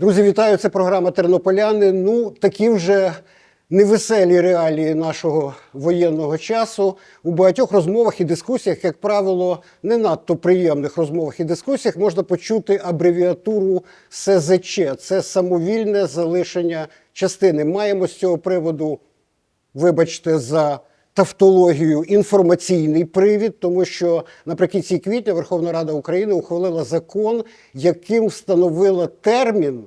Друзі, вітаю! Це програма Тернополяни. Ну, такі вже невеселі реалії нашого воєнного часу. У багатьох розмовах і дискусіях, як правило, не надто приємних розмовах і дискусіях можна почути абревіатуру СЗЧ. Це самовільне залишення частини. Маємо з цього приводу вибачте за тавтологію, інформаційний привід, тому що наприкінці квітня Верховна Рада України ухвалила закон, яким встановила термін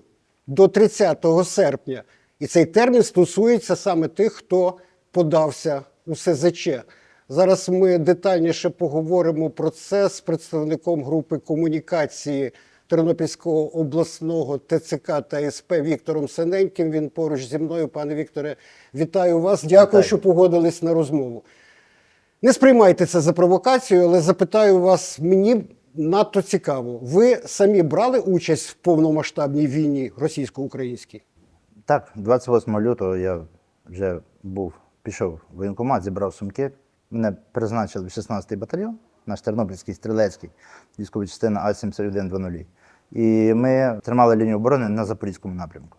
до 30 серпня. І цей термін стосується саме тих, хто подався у СЗЧ. Зараз ми детальніше поговоримо про це з представником групи комунікації Тернопільського обласного ТЦК та СП Віктором Синеньким. Він поруч зі мною. Пане Вікторе, вітаю вас. Дякую, Вітаю. що погодились на розмову. Не сприймайте це за провокацію, але запитаю вас, мені надто цікаво. Ви самі брали участь в повномасштабній війні російсько-українській? Так, 28 лютого я вже був, пішов в воєнкомат, зібрав сумки. Мене призначили в 16-й батальйон, наш Тернопільський стрілецький, військова частина А7120. І ми тримали лінію оборони на Запорізькому напрямку.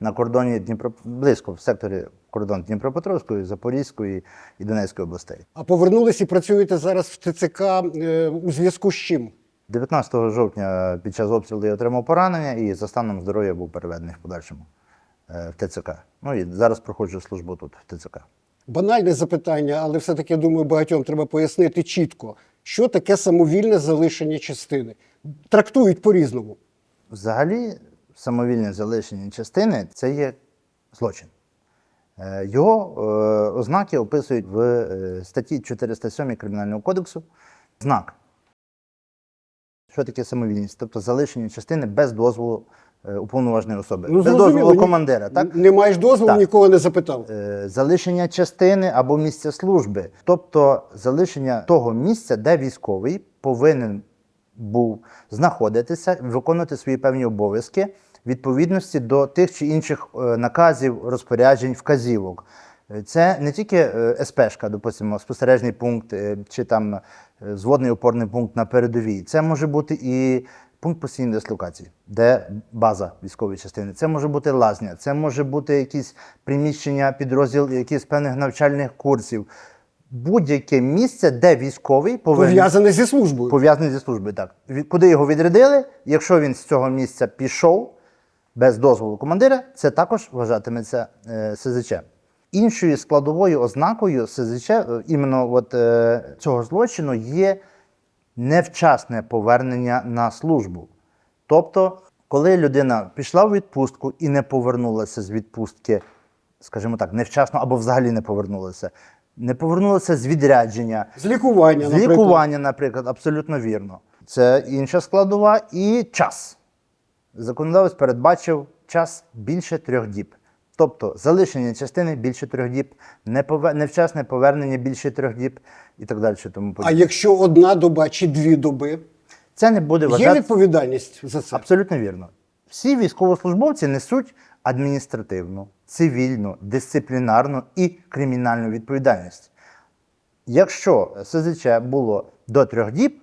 На кордоні Дніпро близько в секторі кордон Дніпропетровської, Запорізької і Донецької областей. А повернулись і працюєте зараз в ТЦК е, у зв'язку з чим? 19 жовтня під час обстрілу я отримав поранення і за станом здоров'я був переведений в подальшому е, в ТЦК. Ну і зараз проходжу службу тут, в ТЦК. Банальне запитання, але все-таки думаю, багатьом треба пояснити чітко, що таке самовільне залишення частини. Трактують по-різному. Взагалі, самовільне залишення частини це є злочин. Е, Його е, ознаки описують в е, статті 407 Кримінального кодексу. Знак. Що таке самовільність? Тобто залишення частини без дозволу уповноваженої особи. без дозволу командира. Так? Не маєш дозволу, Так. нікого не запитав. Залишення частини або місця служби, тобто залишення того місця, де військовий повинен був знаходитися, виконувати свої певні обов'язки відповідності до тих чи інших е, наказів, розпоряджень, вказівок. Е, Це не тільки е, СПшка, допустимо, спостережний пункт чи там зводний опорний пункт на передовій. Це може бути і пункт постійної дислокації, де база військової частини. Це може бути лазня, це може бути якісь приміщення, підрозділ якихось певних навчальних курсів. Будь-яке місце, де військовий повинен Пов'язане зі службою. пов'язаний зі службою. Так. Від- Куди його відрядили, якщо він з цього місця пішов без дозволу командира, це також вважатиметься е, СЗЧ. Іншою складовою ознакою СЗЧ, е, іменно от, е, цього злочину, є невчасне повернення на службу. Тобто, коли людина пішла в відпустку і не повернулася з відпустки, скажімо так, невчасно або взагалі не повернулася, не повернулася з відрядження, З лікування, з наприклад. лікування, наприклад, абсолютно вірно. Це інша складова і час. Законодавець передбачив час більше трьох діб. Тобто залишення частини більше трьох діб, невчасне повернення більше трьох діб і так далі. Тому А якщо одна доба чи дві доби, Це не буде є відповідальність за це? абсолютно вірно. Всі військовослужбовці несуть адміністративну, цивільну, дисциплінарну і кримінальну відповідальність. Якщо СЗЧ було до трьох діб,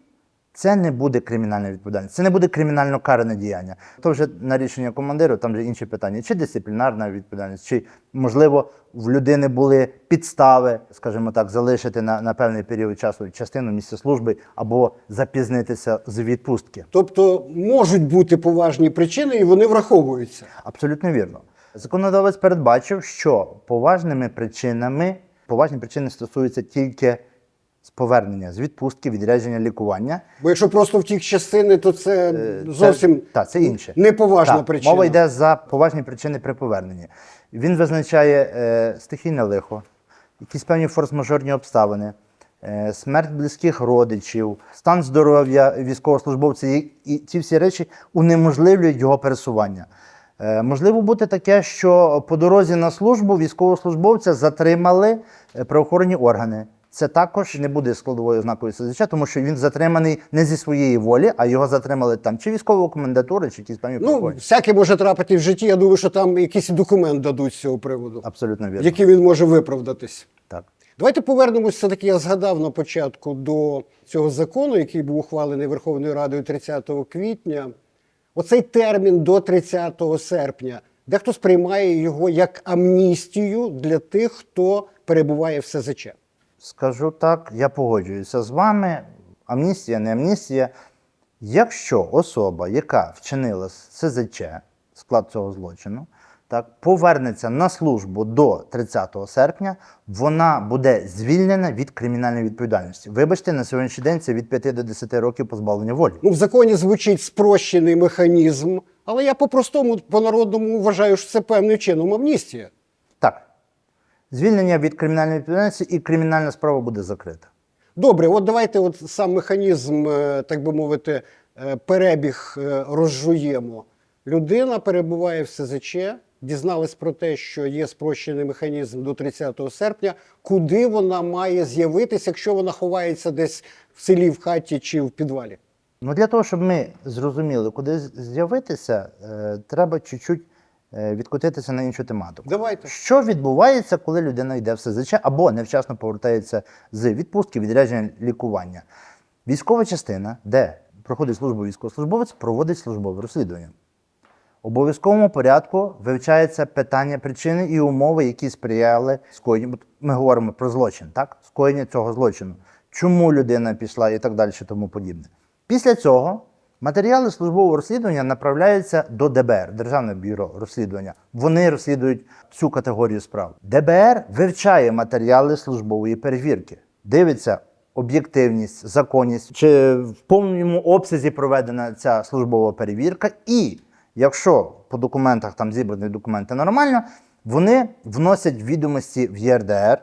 це не буде кримінальна відповідальність, це не буде кримінально каране діяння. То вже на рішення командиру, там вже інші питання, чи дисциплінарна відповідальність, чи можливо в людини були підстави, скажімо так, залишити на, на певний період часу частину місця служби або запізнитися з відпустки. Тобто можуть бути поважні причини, і вони враховуються. Абсолютно вірно. Законодавець передбачив, що поважними причинами поважні причини стосуються тільки з повернення з відпустки, відрядження лікування. Бо якщо просто втік з частини, то це зовсім та, це інше. неповажна Так, причина. Мова йде за поважні причини при поверненні. Він визначає е, стихійне лихо, якісь певні форс-мажорні обставини, е, смерть близьких родичів, стан здоров'я військовослужбовця. І ці всі речі унеможливлюють його пересування. Е, можливо бути таке, що по дорозі на службу військовослужбовця затримали е, правоохоронні органи. Це також не буде складовою ознакою СЗЧ, тому що він затриманий не зі своєї волі, а його затримали там чи військова комендатура, чи якісь певні Ну, всяке може трапити в житті. Я думаю, що там якийсь документ дадуть з цього приводу, Абсолютно вірно. який він може виправдатись. Так. Давайте повернемося, все-таки я згадав на початку до цього закону, який був ухвалений Верховною Радою 30 квітня. Оцей термін до 30 серпня. Дехто сприймає його як амністію для тих, хто перебуває в СЗЧ. Скажу так, я погоджуюся з вами. Амністія, не амністія. Якщо особа, яка вчинила СЗЧ, склад цього злочину, так, повернеться на службу до 30 серпня, вона буде звільнена від кримінальної відповідальності. Вибачте, на сьогоднішній день це від 5 до 10 років позбавлення волі. Ну, в законі звучить спрощений механізм, але я по-простому, по-народному вважаю, що це певним чином амністія. Так. Звільнення від кримінальної відповідальності і кримінальна справа буде закрита. Добре, от давайте от сам механізм, е, так би мовити, е, перебіг е, розжуємо. Людина перебуває в СЗЧ, дізналась про те, що є спрощений механізм до 30 серпня. Куди вона має з'явитися, якщо вона ховається десь в селі, в хаті чи в підвалі? Ну, для того, щоб ми зрозуміли, куди з'явитися, е, треба чуть-чуть е, відкотитися на іншу тематику. Давайте. Що відбувається, коли людина йде в СЗЧ або невчасно повертається з відпустки, відрядження лікування? Військова частина, де проходить службу військовослужбовець, проводить службове розслідування. Обов'язковому порядку вивчається питання причини і умови, які сприяли скоєнню. Ми говоримо про злочин, так? Скоєння цього злочину. Чому людина пішла і так далі, тому подібне. Після цього матеріали службового розслідування направляються до ДБР, Державне бюро розслідування. Вони розслідують цю категорію справ. ДБР вивчає матеріали службової перевірки, дивиться об'єктивність, законність, чи в повному обсязі проведена ця службова перевірка. І якщо по документах там зібрані документи нормально, вони вносять відомості в ЄРДР,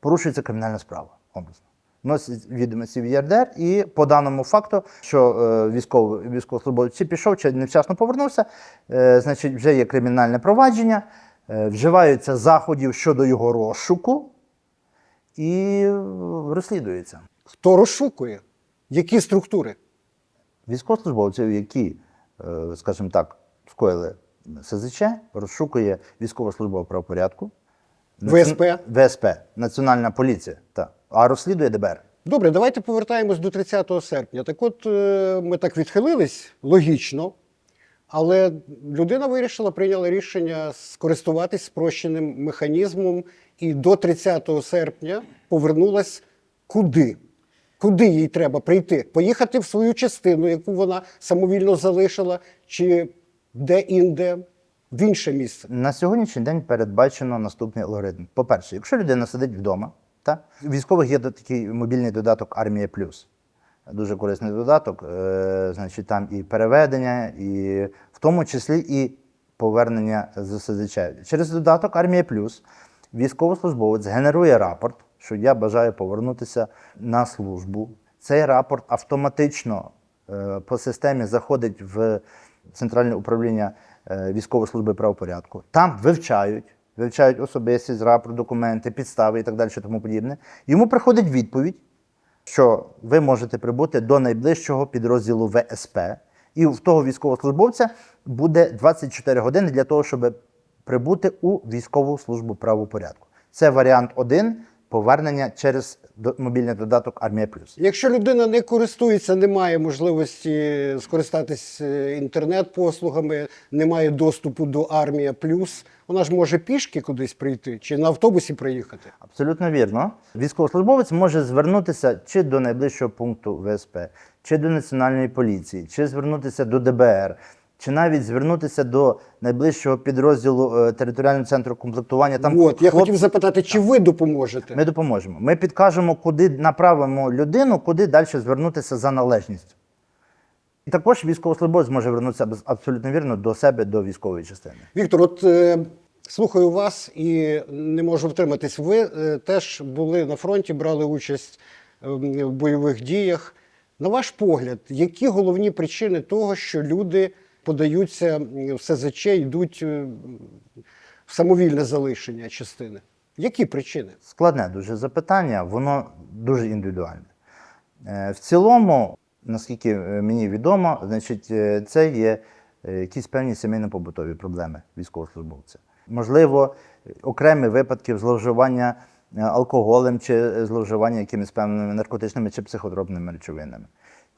порушується кримінальна справа. Образно. Вносять відомості в ЄРДР, і по даному факту, що е, військовий військовослужбовець чи пішов, чи невчасно повернувся, е, значить, вже є кримінальне провадження, е, вживаються заходів щодо його розшуку і розслідується. Хто розшукує? Які структури? Військовослужбовців, які, е, скажімо так, скоїли СЗЧ, розшукує військова служба правопорядку, ВСП? ВСП, Національна поліція, та, а розслідує ДБР. Добре, давайте повертаємось до 30 серпня. Так от е, ми так відхилились логічно, але людина вирішила, прийняла рішення скористуватись спрощеним механізмом і до 30 серпня повернулась куди? Куди їй треба прийти? Поїхати в свою частину, яку вона самовільно залишила, чи де-інде в інше місце. На сьогоднішній день передбачено наступний алгоритм. По-перше, якщо людина сидить вдома, та, військових є такий мобільний додаток Армія Плюс. Дуже корисний додаток. Е, значить, там і переведення, і в тому числі і повернення з СЗЧ. Через додаток Армія Плюс військовослужбовець генерує рапорт, що я бажаю повернутися на службу. Цей рапорт автоматично е, по системі заходить в центральне управління е, військової служби правопорядку. Там вивчають, вивчають особистість, рапорт, документи, підстави і так далі, тому подібне. Йому приходить відповідь, що ви можете прибути до найближчого підрозділу ВСП, і в того військовослужбовця буде 24 години для того, щоб прибути у військову службу правопорядку. Це варіант один повернення через мобільний додаток Армія Плюс. Якщо людина не користується, не має можливості скористатись е, інтернет-послугами, не має доступу до Армія Плюс, вона ж може пішки кудись прийти чи на автобусі приїхати. Абсолютно вірно. Військовослужбовець може звернутися чи до найближчого пункту ВСП, чи до Національної поліції, чи звернутися до ДБР, чи навіть звернутися до найближчого підрозділу е, територіального центру комплектування. Там От я хлопці- хотів запитати, чи ви допоможете? Ми допоможемо. Ми підкажемо, куди направимо людину, куди далі звернутися за належністю. І також військовослужбовець може звернутися абс- абсолютно вірно до себе, до військової частини. Віктор, от е, слухаю вас і не можу втриматись. Ви е, теж були на фронті, брали участь е, в бойових діях. На ваш погляд, які головні причини того, що люди подаються в СЗЧ, йдуть е, в самовільне залишення частини? Які причини? Складне дуже запитання, воно дуже індивідуальне. Е, В цілому, наскільки е, мені відомо, значить, це є якісь певні сімейно-побутові проблеми військовослужбовця. Можливо, окремі випадки зловживання алкоголем чи зловживання якимись певними наркотичними чи психотропними речовинами.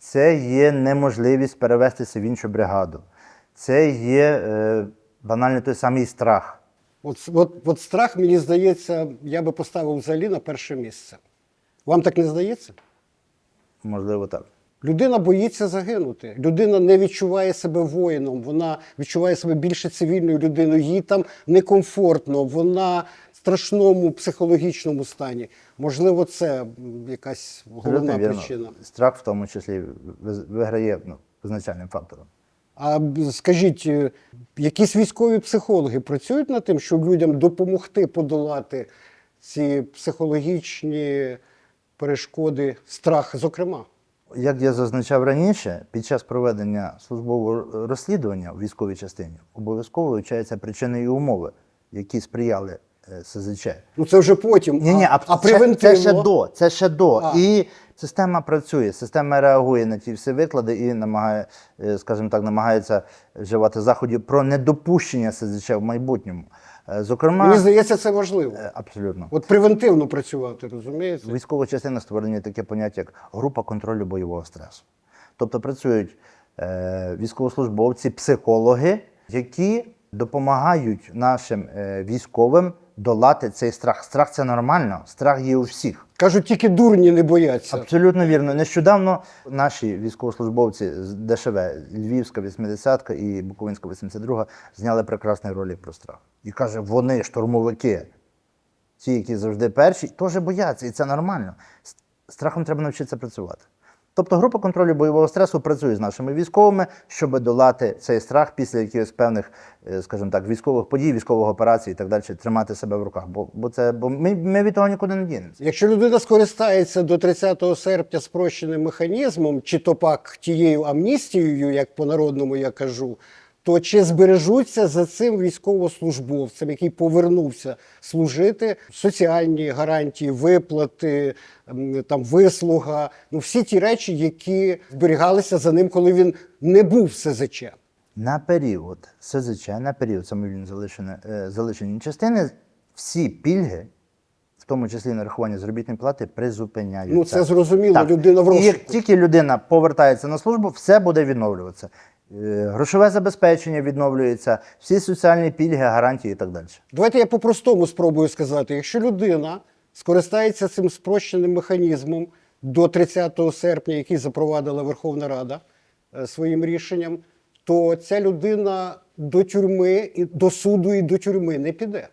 Це є неможливість перевестися в іншу бригаду. це є е, банально той самий страх. От, от, от страх, мені здається, я би поставив взагалі на перше місце. Вам так не здається? Можливо, так. Людина боїться загинути. Людина не відчуває себе воїном, вона відчуває себе більше цивільною людиною. Їй там некомфортно, вона страшному психологічному стані. Можливо, це якась головна вірно. причина. Страх в тому числі виграє ну, визначальним фактором. А скажіть, е, якісь військові психологи працюють над тим, щоб людям допомогти подолати ці психологічні перешкоди, страх, зокрема? Як я зазначав раніше, під час проведення службового розслідування у військовій частині обов'язково вивчаються причини і умови, які сприяли СЗЧ. Ну це вже потім. Ні, ні, а, а, а це, це ще до. Це ще до. А. І система працює, система реагує на ті всі виклади і намагає, е, скажімо так, намагається вживати заходів про недопущення СЗЧ в майбутньому. Е, Зокрема, Мені здається, це важливо. е, абсолютно. От превентивно працювати, розумієте? Військова частина створені таке поняття, як група контролю бойового стресу. Тобто працюють е, військовослужбовці, психологи, які допомагають нашим е, військовим долати цей страх. Страх це нормально, страх є у всіх. Кажуть, тільки дурні не бояться. Абсолютно вірно. Нещодавно наші військовослужбовці з ДШВ, Львівська 80-ка і Буковинська 82-га зняли прекрасний ролик про страх. І каже, вони штурмовики, ті, які завжди перші, теж бояться, і це нормально. Страхом треба навчитися працювати. Тобто група контролю бойового стресу працює з нашими військовими, щоб долати цей страх після якихось певних, е, скажімо так, військових подій, військових операцій і так далі, тримати себе в руках. Бо, бо це бо ми, ми від того нікуди не дінемося. Якщо людина скористається до 30 серпня спрощеним механізмом, чи то пак тією амністією, як по-народному я кажу, то чи збережуться за цим військовослужбовцем, який повернувся служити, соціальні гарантії, виплати, там вислуга, ну всі ті речі, які зберігалися за ним, коли він не був в СЗЧ. На період СЗЧ, на період самовільно залишеної е, залишені частини, всі пільги, в тому числі нарахування заробітної плати, призупиняються. Ну це зрозуміло, людина в І як тільки людина повертається на службу, все буде відновлюватися. Е, Грошове забезпечення відновлюється, всі соціальні пільги, гарантії і так далі. Давайте я по-простому спробую сказати: якщо людина скористається цим спрощеним механізмом до 30 серпня, який запровадила Верховна Рада е, своїм рішенням, то ця людина до тюрми і до суду і до тюрми не піде.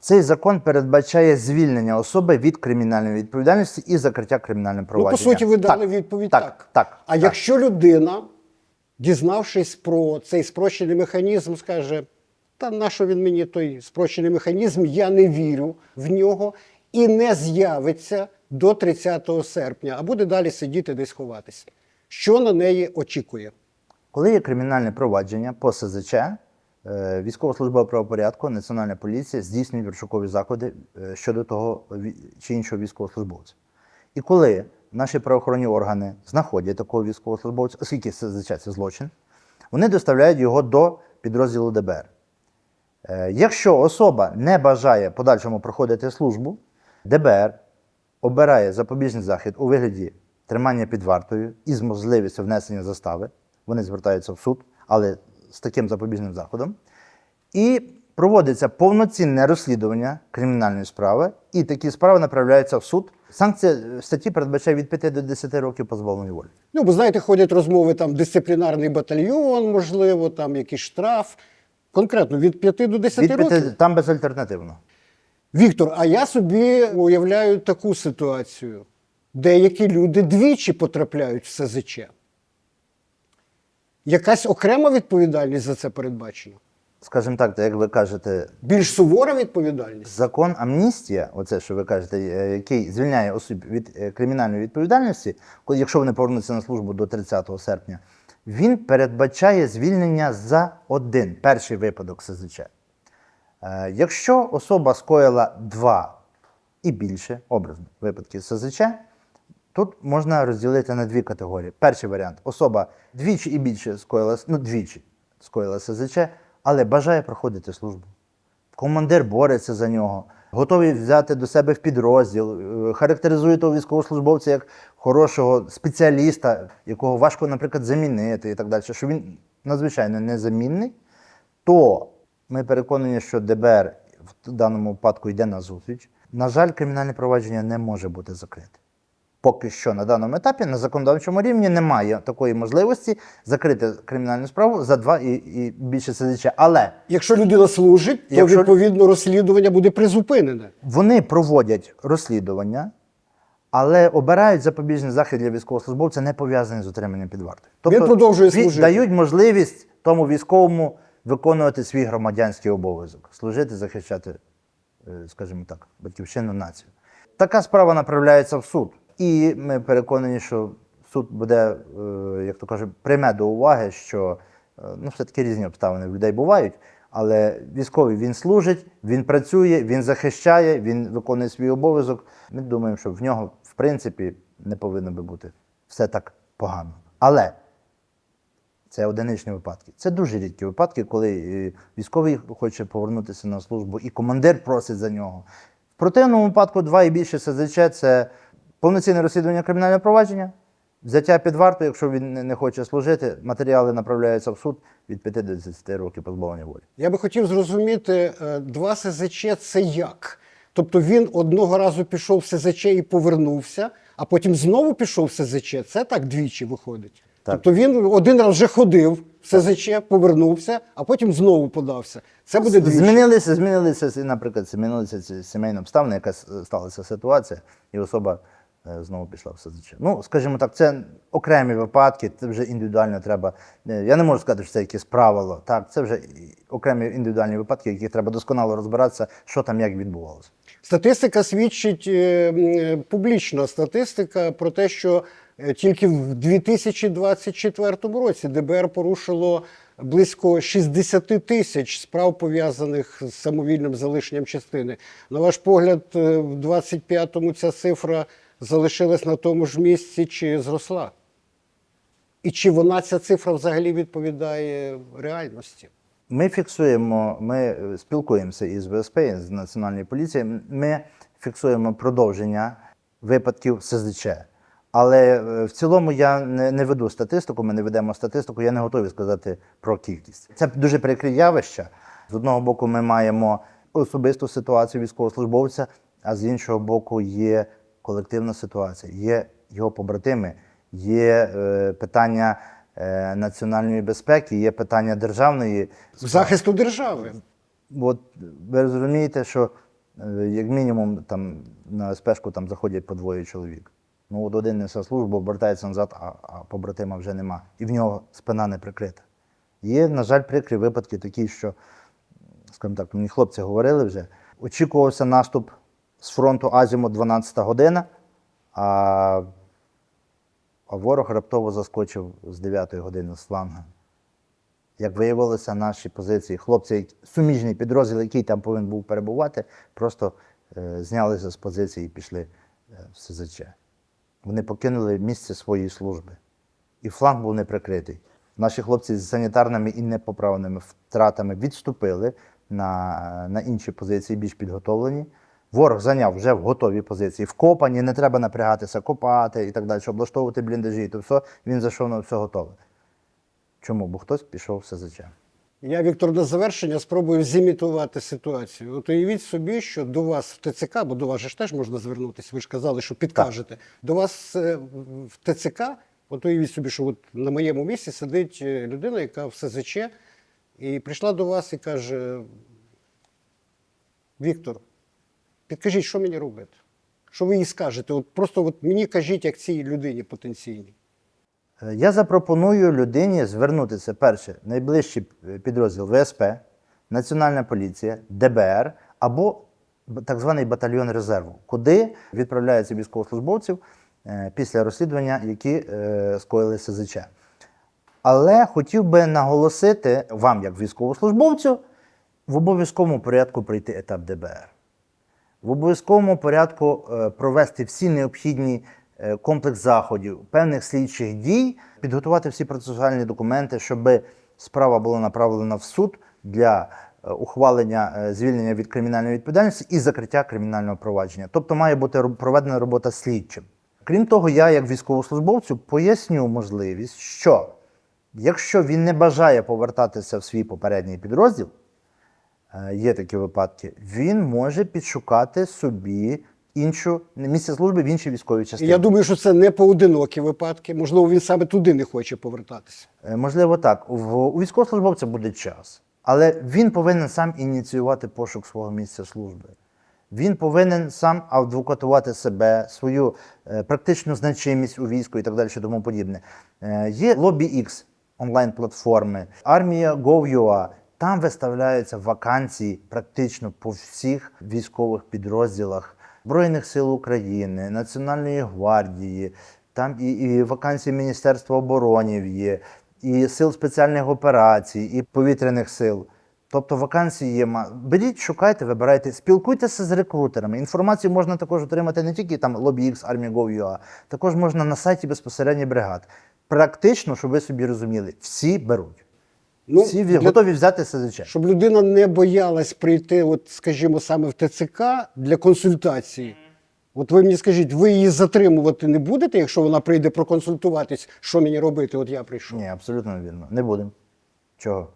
Цей закон передбачає звільнення особи від кримінальної відповідальності і закриття кримінального Ну, провадження. по суті, ви дали Так, відповідь так. так. так, а так. якщо людина, дізнавшись про цей спрощений механізм, скаже: та на що він мені той спрощений механізм, я не вірю в нього і не з'явиться до 30 серпня, а буде далі сидіти десь ховатися. Що на неї очікує? Коли є кримінальне провадження по СЗЧ, е, військова служба правопорядку, Національна поліція здійснює розшукові заходи е, щодо того чи іншого військовослужбовця. І коли наші правоохоронні органи знаходять такого військовослужбовця, оскільки це злочин, вони доставляють його до підрозділу ДБР. Е, Якщо особа не бажає подальшому проходити службу, ДБР обирає запобіжний захід у вигляді тримання під вартою із можливістю внесення застави. Вони звертаються в суд, але з таким запобіжним заходом. І проводиться повноцінне розслідування кримінальної справи, і такі справи направляються в суд. Санкція е, статті передбачає від 5 до 10 років позбавлення волі. Ну, бо знаєте, ходять розмови там дисциплінарний батальйон, можливо, там якийсь штраф. Конкретно від 5 до 10 Від років. там безальтернативно. Віктор, а я собі уявляю таку ситуацію. Деякі люди двічі потрапляють в СЗЧ. Якась окрема відповідальність за це передбачена? Скажімо так, як ви кажете, Більш сувора відповідальність? Закон амністія, оце що ви кажете, е, який звільняє осіб від е, кримінальної відповідальності, якщо вони повернуться на службу до 30 серпня, він передбачає звільнення за один перший випадок СЗЧ. Е, Якщо особа скоїла два і більше образно випадків СЗЧ, тут можна розділити на дві категорії. Перший варіант особа двічі і більше скоїла, ну двічі скоїла СЗЧ, але бажає проходити службу. Командир бореться за нього, готові взяти до себе в підрозділ, е, характеризує того військовослужбовця як хорошого спеціаліста, якого важко, наприклад, замінити і так далі, що він надзвичайно незамінний, то ми переконані, що ДБР в даному випадку йде на зустріч. На жаль, кримінальне провадження не може бути закрите. Поки що на даному етапі на законодавчому рівні немає такої можливості закрити кримінальну справу за два і, і більше СЗЧ. Але Якщо людина служить, то Якщо- відповідно розслідування буде призупинене. вони проводять розслідування, але обирають запобіжний захід для військовослужбовця, не пов'язаний з отриманням під вартою. Він продовжує служити. дають можливість тому військовому виконувати свій громадянський обов'язок, служити, захищати, е, скажімо так, батьківщину націю. Така справа направляється в суд. І ми переконані, що суд буде, е, як то кажуть, прийме до уваги, що е, ну, все-таки різні обставини в людей бувають. Але військовий він служить, він працює, він захищає, він виконує свій обов'язок. Ми думаємо, що в нього, в принципі, не повинно би бути все так погано. Але це одиничні випадки. Це дуже рідкі випадки, коли е, військовий хоче повернутися на службу, і командир просить за нього. В противному випадку два і більше СЗЧ це повноцінне розслідування кримінального провадження, взяття під варту, якщо він не- хоче служити, матеріали направляються в суд від 5 до 10 років позбавлення волі. Я би хотів зрозуміти, е, два СЗЧ це як? Тобто він одного разу пішов в СЗЧ і повернувся, а потім знову пішов в СЗЧ. Це так двічі виходить. Так. Тобто він один раз вже ходив в СЗЧ, повернувся, а потім знову подався. Це буде двічі. Змінилися, змінилися, наприклад, змінилися сімейні обставини, яка сталася ситуація, і особа знову пішла в СЗЧ. Ну, скажімо так, це окремі випадки, це вже індивідуально треба. е, Я не можу сказати, що це якесь правило. Так, це вже окремі індивідуальні випадки, яких треба досконало розбиратися, що там як відбувалося. Статистика свідчить е, е, публічна статистика про те, що е, тільки в 2024 році ДБР порушило близько 60 тисяч справ пов'язаних з самовільним залишенням частини. На ваш погляд, е, в 25-му ця цифра залишилась на тому ж місці чи зросла? І чи вона ця цифра взагалі відповідає реальності? Ми фіксуємо, ми спілкуємося із ВСП, з Національної поліції. Ми фіксуємо продовження випадків СЗЧ. Але е, в цілому я не, не веду статистику, ми не ведемо статистику, я не готовий сказати про кількість. Це дуже прикрі явища. З одного боку, ми маємо особисту ситуацію військовослужбовця, а з іншого боку, є колективна ситуація, є його побратими, є е, питання е, національної безпеки, є питання державної Захисту держави. От ви розумієте, що е, як мінімум там на спешку там заходять по двоє чоловік. Ну, от один несе службу, обертається назад, а, а побратима вже нема. І в нього спина не прикрита. Є, на жаль, прикрі випадки такі, що, скажімо так, мені хлопці говорили вже, очікувався наступ з фронту Азіму 12 година, а, ворог раптово заскочив з 9 години з фланга. Як виявилося, наші позиції, хлопці, суміжний підрозділ, який там повинен був перебувати, просто е, знялися з позиції і пішли е, в СЗЧ. Вони покинули місце своєї служби. І фланг був не прикритий. Наші хлопці з санітарними і непоправними втратами відступили на, на інші позиції, більш підготовлені. Ворог зайняв вже в готові позиції, вкопані, не треба напрягатися, копати і так далі, облаштовувати бліндажі. То все, він зайшов на все готове. Чому? Бо хтось пішов в СЗЧ. Я, Віктор, до завершення спробую зімітувати ситуацію. От уявіть собі, що до вас в ТЦК, бо до вас же ж теж можна звернутися, ви ж казали, що підкажете. До вас е, в ТЦК, от уявіть собі, що от на моєму місці сидить е, людина, яка в СЗЧ, і прийшла до вас і каже: Віктор, підкажіть, що мені робити? Що ви їй скажете? От просто от мені кажіть, як цій людині потенційній. Е, Я запропоную людині звернутися перше, найближчий е, підрозділ ВСП, Національна поліція, ДБР або так званий батальйон резерву, куди відправляються військовослужбовців е, після розслідування, які скоїли СЗЧ. Але хотів би наголосити вам, як військовослужбовцю, в обов'язковому порядку пройти етап ДБР в обов'язковому порядку е, провести всі необхідні е, комплекс заходів, певних слідчих дій, підготувати всі процесуальні документи, щоб справа була направлена в суд для е, ухвалення звільнення від кримінальної відповідальності і закриття кримінального провадження. Тобто має бути проведена робота слідчим. Крім того, я, як військовослужбовцю, поясню можливість, що якщо він не бажає повертатися в свій попередній підрозділ, є такі випадки, він може підшукати собі іншу місце служби в іншій військовій частині. я думаю, що це не поодинокі випадки. Можливо, він саме туди не хоче повертатися. Е, Можливо, так. В, у військовослужбовця буде час, але він повинен сам ініціювати пошук свого місця служби. Він повинен сам адвокатувати себе, свою е, практичну значимість у війську і так далі, тому подібне. Е, є Lobby X онлайн-платформи, армія Gov.ua. Там виставляються вакансії практично по всіх військових підрозділах Збройних сил України, Національної гвардії, там і, і вакансії Міністерства оборони є, і сил спеціальних операцій, і повітряних сил. Тобто вакансії є. Беріть, шукайте, вибирайте, спілкуйтеся з рекрутерами. Інформацію можна також отримати не тільки там LobbyX, Army.gov.ua, також можна на сайті безпосередньо бригад. Практично, щоб ви собі розуміли, всі беруть. Ну, всі для- готові взяти СЗЧ. Щоб людина не боялась прийти, от, скажімо, саме в ТЦК для консультації. От ви мені скажіть, ви її затримувати не будете, якщо вона прийде проконсультуватись, що мені робити? От я прийшов. Ні, абсолютно вірно. Не будемо. Чого?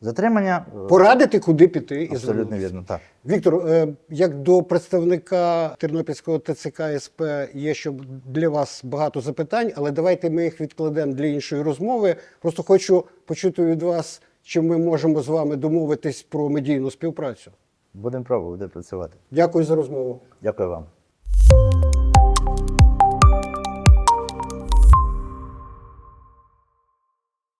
Затримання е, Порадити, куди піти і абсолютно вірно. Так. Віктор, е, як до представника Тернопільського ТЦК СП є ще для вас багато запитань, але давайте ми їх відкладемо для іншої розмови. Просто хочу почути від вас, чи ми можемо з вами домовитись про медійну співпрацю. Будемо пробувати працювати. Дякую за розмову. Дякую вам.